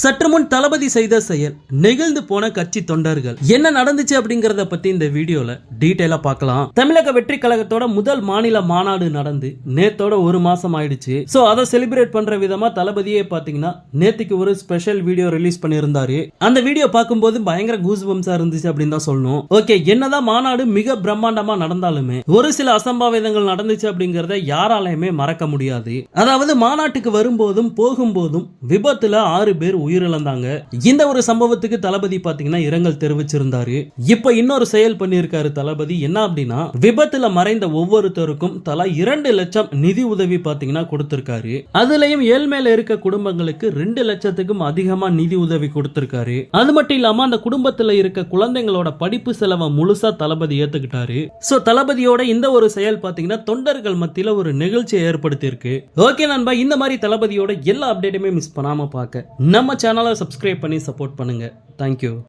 சற்று முன் தளபதி செய்த செயல் நெகிழ்ந்து போன கட்சி தொண்டர்கள். என்ன நடந்துச்சு அப்படிங்கறத பத்தி இந்த வீடியோல டீட்டெயிலா பார்க்கலாம். தமிழக வெற்றி கழகத்தோட முதல் மாநில மாநாடு நடந்து நேத்தோட ஒரு மாசம் ஆயிடுச்சு. சோ அதை செலிப்ரேட் பண்ற விதமா தளபதியே பாத்தீங்கன்னா நேத்துக்கு ஒரு ஸ்பெஷல் வீடியோ ரிலீஸ் பண்ணியிருந்தாரு. அந்த வீடியோ பார்க்கும்போது பயங்கர கூஸ் பம்ஸா இருந்துச்சு அப்படின்னு தான் சொல்லணும். ஓகே என்னதான் மாநாடு மிக பிரம்மாண்டமா நடந்தாலுமே ஒரு சில அசம்பாவிதங்கள் நடந்துச்சு அப்படிங்கறத யாராலையுமே மறக்க முடியாது. அதாவது மாநாட்டுக்கு வரும்போதும் போகும்போதும் விபத்துல ஆறு பேர் உயிரிழந்தாங்க. இந்த ஒரு சம்பவத்துக்கு தளபதி பாத்தீங்கன்னா இரங்கல் தெரிவிச்சிருந்தாரு. இப்ப இன்னொரு செயல் பண்ணியிருக்காரு தளபதி. என்ன அப்படின்னா விபத்துல மறைந்த ஒவ்வொருத்தருக்கும் தலா இரண்டு லட்சம் நிதி உதவி பாத்தீங்கன்னா கொடுத்திருக்காரு. அதுலயும் ஏழ்மையில இருக்க குடும்பங்களுக்கு ரெண்டு லட்சத்துக்கும் அதிகமா நிதி உதவி கொடுத்திருக்காரு. அது மட்டும் இல்லாம அந்த குடும்பத்துல இருக்க குழந்தைங்களோட படிப்பு செலவை முழுசா தளபதி ஏத்துக்கிட்டாரு. சோ தளபதியோட இந்த ஒரு செயல் பாத்தீங்கன்னா தொண்டர்கள் மத்தியில ஒரு நிகழ்ச்சியை ஏற்படுத்தி இருக்கு ஓகே நண்பா இந்த மாதிரி தளபதியோட எல்லா அப்டேட்டுமே மிஸ் பண்ணாம பார்க்க நம்ம சேனலை சப்ஸ்கிரைப் பண்ணி சப்போர்ட் பண்ணுங்க. தேங்க்யூ